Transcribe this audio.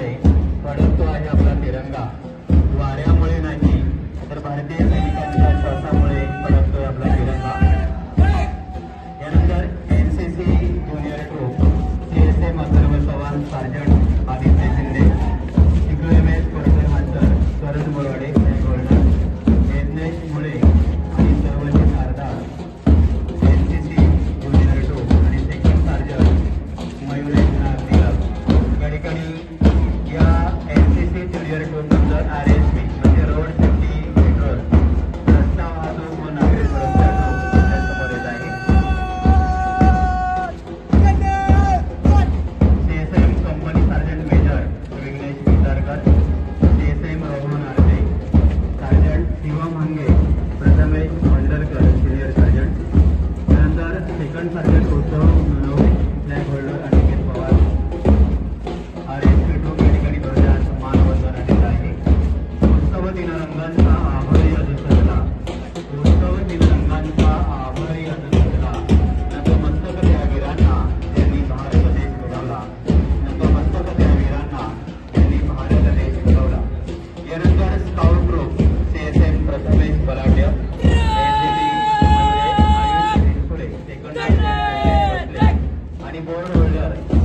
आहे. फडकतो आहे आपला तिरंगा. वाऱ्यामुळे नाही तर भारतीय सैनिकांच्या श्वासामुळे फडकतोय आपला तिरंगा. यानंतर NCC C C junior troop C S M अंतर्गत सवाल सार्जंट करतात D S M Rohan Arte sergeant Shivam Hange Prathamesh Wandarkar senior sergeant त्यानंतर second sergeant Uddhav Navare flag holder Aniket Pawar. R S पेटो या ठिकाणी ध्वजात मानवंदना देत आहे. उत्सव दिनानंदांचा आभारी the border or the.